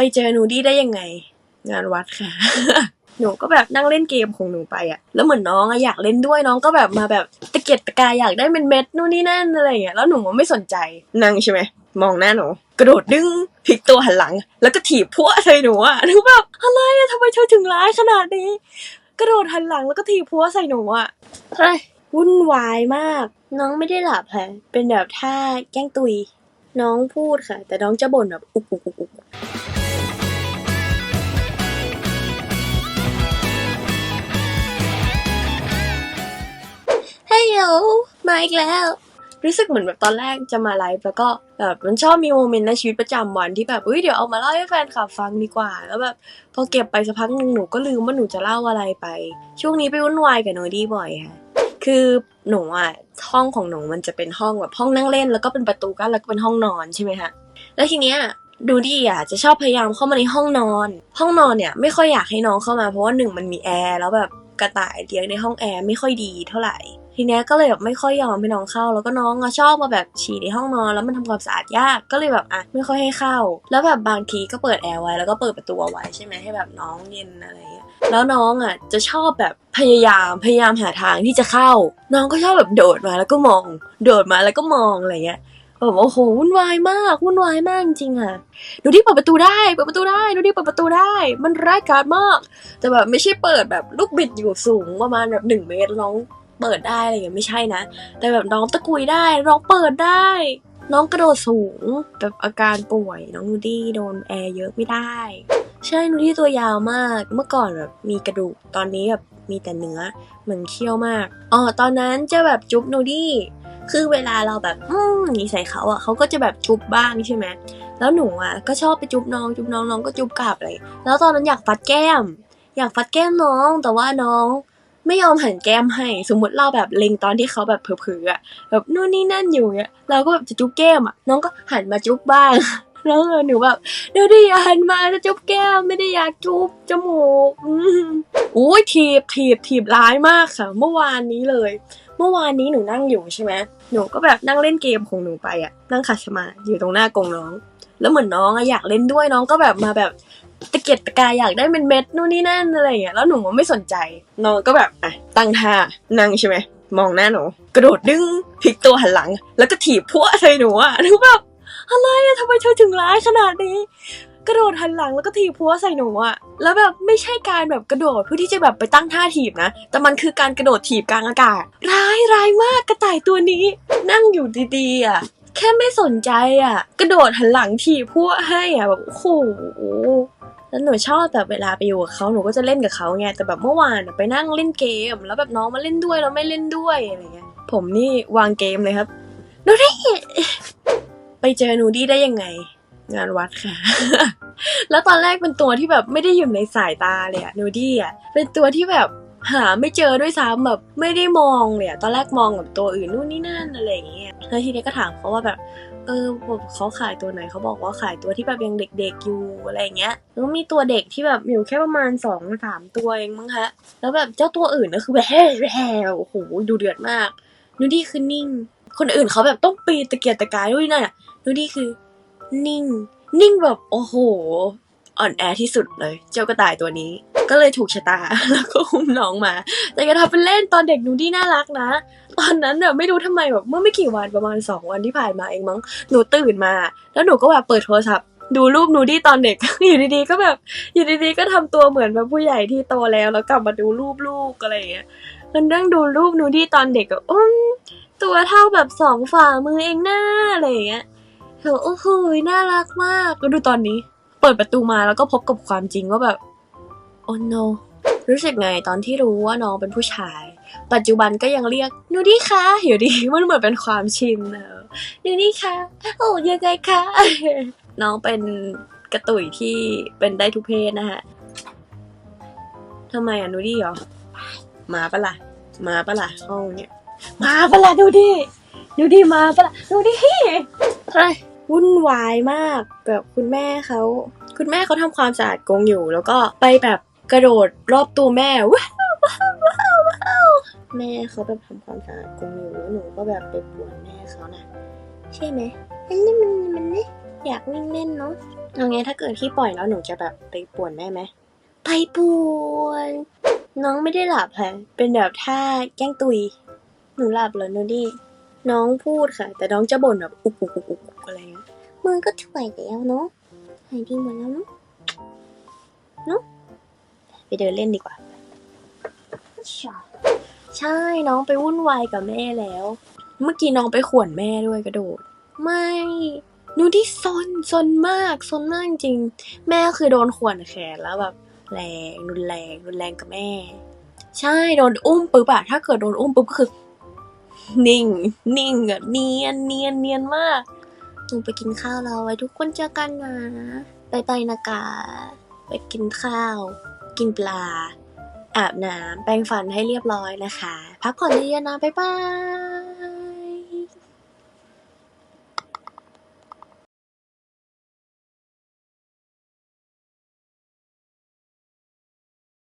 ไปเจอหนูดี้ได้ยังไง งานวัดค่ะ หนูก็แบบนั่งเล่นเกมของหนูไปอะแล้วเหมือนน้องอะอยากเล่นด้วยน้องก็แบบมาแบบตะเกียกตะกายอยากได้เป็นเม็ดนู่นนี่นั่นอะไรอย่างเงี้ย แล้วหนูก็ไม่สนใจนั่งใช่ไหมมองหน้าหนูกระโดดดึงพลิกตัวหันหลัง แล้วก็ถีบพวใส่หนูอะหนูแบบอะไรอะทำไมเธอถึงร้ายขนาดนี้ กระโดดหันหลังแล้วก็ถีบพัวใส่หนูอะเฮ้ยวุ่นวายมาก น้องไม่ได้หลับค่ะเป็นแบบท่าแกล้งตุย น้องพูดค่ะ แต่น้องจะบ่นแบบอุกอุกอุกอุก มาอีกแล้ว รู้สึกเหมือนแบบตอนแรกจะมาไลฟ์แล้วก็แบบมันชอบมีโมเมนต์ในชีวิตประจำวันที่แบบเฮ้ยเดี๋ยวเอามาเล่าให้แฟนคลับฟังดีกว่า แล้วแบบพอเก็บไปสักพักหนึ่งหนูก็ลืมว่าหนูจะเล่าอะไรไป ช่วงนี้ไปวุ่นวายกับโนดี้บ่อยค่ะคือหนูอะห้องของหนูมันจะเป็นห้องแบบห้องนั่งเล่น แล้วก็เป็นประตูกั้นแล้วก็เป็นห้องนอนใช่ไหมคะแล้วทีเนี้ยดูดี้อะจะชอบพยายามเข้ามาในห้องนอน ห้องนอนเนี่ยไม่ค่อยอยากให้น้องเข้ามาเพราะว่าหนึ่งมันมีแอร์แล้วแบบกระต่ายเลี้ยงในห้องแอร์ไม่ค่อยดีเท่าไหร่ ทีเนี้ยก็เลยแบบไม่ค่อยยอมให้น้องเข้า แล้วก็น้องอะชอบมาแบบฉี่ในห้องนอน แล้วมันทำความสะอาดยากก็เลยแบบอะไม่ค่อยให้เข้า แล้วแบบบางทีก็เปิดแอร์ไว้แล้วก็เปิดประตูไว้ใช่ไหมให้แบบน้องเย็นอะไรเงี้ยแล้วน้องอะจะชอบแบบพยายามพยายามหาทางที่จะเข้า น้องก็ชอบแบบโดดมาแล้วก็มอง โดดมาแล้วก็มองอะไรเงี้ยแบบโอ้โหวุ่นวายมากวุ่นวายมากจริงอะดูที่เปิดประตูได้เปิดประตูได้ดูที่เปิดประตูได้ มันร้ายกาจมาก แต่แบบไม่ใช่เปิดแบบลูกบิดอยู่สูงประมาณแบบหนึ่งเมตรน้อง เปิดได้อะไรอย่างเงี้ยไม่ใช่นะ แต่แบบน้องตะกุยได้ น้องเปิดได้ น้องกระโดดสูงแบบอาการป่วย น้องนูดี้โดนแอร์เยอะไม่ได้ ใช่นูดี้ตัวยาวมาก เมื่อก่อนแบบมีกระดูก ตอนนี้แบบมีแต่เนื้อ เหมือนเคี้ยวมาก อ๋อ ตอนนั้นจะแบบจุ๊บนูดี้คือเวลาเราแบบ อืมนี้ใส่เขาอะเขาก็จะแบบจุ๊บบ้างใช่ไหม แล้วหนูอะก็ชอบไปจุ๊บน้อง จุ๊บน้องน้องก็จุ๊บกลับเลย แล้วตอนนั้นอยากฟัดแก้ม อยากฟัดแก้มน้อง แต่ว่าน้อง ไม่ยอมหันแก้มให้ สมมติเราแบบเล็งตอนที่เขาแบบเผลอๆอะแบบนู่นนี่นั่นอยู่เนี้ย เราก็แบบจะจุ๊บแก้มอะน้องก็หันมาจุ๊บบ้างแล้วหนูแบบเดี๋ยวดิอย่าหันมาจะจุ๊บแก้มไม่ได้อยากจุ๊บจมูกอุ้ยถีบถีบถีบร้ายมากค่ะ เมื่อวานนี้เลย เมื่อวานนี้หนูนั่งอยู่ใช่ไหมหนูก็แบบนั่งเล่นเกมของหนูไปอะนั่งขัดสมาอยู่ตรงหน้ากงน้อง แล้วเหมือนน้องอะอยากเล่นด้วยน้องก็แบบมาแบบ ตะเกียกตะกายอยากได้เป็นเม็ดนู่นนี่นั่นอะไรอย่างเงี้ยแล้วหนูก็ไม่สนใจน้องก็แบบอะตั้งท่านั่งใช่ไหมมองหน้าหนูกระโดดดึงพลิกตัวหันหลัง แล้วก็ถีบพวใส่หนูอะหนูแบบอะไรอะทำไมเธอถึงร้ายขนาดนี้ กระโดดหันหลังแล้วก็ถีบพัวใส่หนูอะแล้วแบบไม่ใช่การแบบกระโดดเพื่อที่จะแบบไปตั้งท่าถีบนะ แต่มันคือการกระโดดถีบกลางอากาศ ร้ายร้ายมากกระต่ายตัวนี้ นั่งอยู่ดีๆอะแค่ไม่สนใจอะกระโดดหันหลังถีบพัวให้อะแบบโอ้โห แล้วหนูชอบแบบเวลาไปอยู่กับเขาหนูก็จะเล่นกับเขาไงแต่แบบเมื่อวานไปนั่งเล่นเกม แล้วแบบน้องมาเล่นด้วยแล้วไม่เล่นด้วยอะไรเงี้ย ผมนี่วางเกมเลยครับนูดี้ไปเจอนูดี้ได้ยังไง งานวัดค่ะ แล้วตอนแรกเป็นตัวที่แบบไม่ได้อยู่ในสายตาเลยอะนูดี้อะเป็นตัวที่แบบ หาไม่เจอด้วยซ้ำแบบไม่ได้มองเลยอะตอนแรกมองแบบตัวอื่นนู่นนี่นั่นอะไรอย่างเงี้ยแล้วทีนี้ก็ถามเขาว่าแบบเออแบบเขาขายตัวไหนเขาบอกว่าขายตัวที่แบบยังเด็กๆอยู่อะไรเงี้ยแล้วมีตัวเด็กที่แบบอยู่แค่ประมาณสองสามตัวเองมั้งคะแล้วแบบเจ้าตัวอื่นก็คือแบบแฮ่แฮ่โอ้โหดูเดือดมากนูดี้คือนิ่ง คนอื่นเขาแบบต้องปีตะเกียกตะกายด้วยนั่นน่ะนูดี้คือ นิ่ง นิ่งแบบโอ้โหอ่อนแอที่สุดเลย เจ้ากระต่ายตัวนี้ ก็เลยถูกชะตา แล้วก็อุ้มน้องมา แต่ก็ทำเป็นเล่นตอนเด็กนูดี้น่ารักนะ ตอนนั้นแบบไม่รู้ทำไมแบบเมื่อไม่กี่วันประมาณสองวันที่ผ่านมาเองมั้งหนูตื่นมา แล้วหนูก็แบบเปิดโทรศัพท์ดูรูปนูดี้ตอนเด็ก อยู่ดีๆก็แบบอยู่ดีๆก็ทำตัวเหมือนแบบผู้ใหญ่ที่โตแล้ว แล้วกลับมาดูรูปลูกอะไรอย่างเงี้ยมันนั่งดูรูปนูดี้ตอนเด็กอะอุ้มตัวเท่าแบบสองฝ่ามือเองหน้าอะไรอย่างเงี้ยเธอโอ้โหน่ารักมากแล้วดูตอนนี้ เปิดประตูมาแล้วก็พบกับความจริงว่าแบบ โอ้ no รู้สึกไงตอนที่รู้ว่าน้องเป็นผู้ชาย ปัจจุบันก็ยังเรียกนูดี้คะอยู่ดีมันเหมือนเป็นความชินเนอะนูดี้คะโอ้ยังไงคะน้องเป็นกระตุยที่เป็นได้ทุกเพศนะฮะทำไมอะนูดี้เหรอมาปะละ่ะมาปะละ่ะห้องเนี่ยมาปะละ่ะดูดิดูดิมาปะละ่ะดูดิเฮ้ยวุ่นวายมากแบบคุณแม่เขาคุณแม่เขาทำความสะอาดกรงอยู่ แล้วก็ไปแบบ กระโดดรอบตัวแม่ว้าวว้าวว้าวว้าวแม่เขาแบบทำความสะอาดกรงอยู่แล้วหนูก็แบบไปป่วนแม่เขานะใช่ไหมอันนี้มันมันนี่อยากวิ่งเล่นเนาะเอาไงถ้าเกิดพี่ปล่อยแล้วหนูจะแบบไปป่วนแม่ไหมไปป่วน น้องไม่ได้หลับค่ะเป็นแบบท่าแกล้งตุย หนูหลับเหรอโนดี้น้องพูดค่ะ แต่น้องจะบ่นแบบอุกอุกอุกอุกอุกอะไรเงี้ยมือก็ถ่วยแล้วเนาะหายดีหมดแล้วเนาะเนาะ ไปเดินเล่นดีกว่า ใช่น้องไปวุ่นวายกับแม่แล้ว เมื่อกี้น้องไปข่วนแม่ด้วยกระโดด ไม่หนูที่ซนซนมากซนมากจริง แม่คือโดนข่วนแขนแล้วแบบแรงรุนแรงรุนแรงกับแม่ ใช่โดนอุ้มปุ๊บอะถ้าเกิดโดนอุ้มปุ๊บก็คือนิ่ง นิ่งอะเนียนเนียนเนียนมากหนูไปกินข้าวแล้วไว้ทุกคนเจอกันนะบายบายนะกาไปกินข้าว กินปลา อาบน้ำแปรงฟันให้เรียบร้อยนะคะ พักผ่อนเยอะๆนะ บ๊ายบาย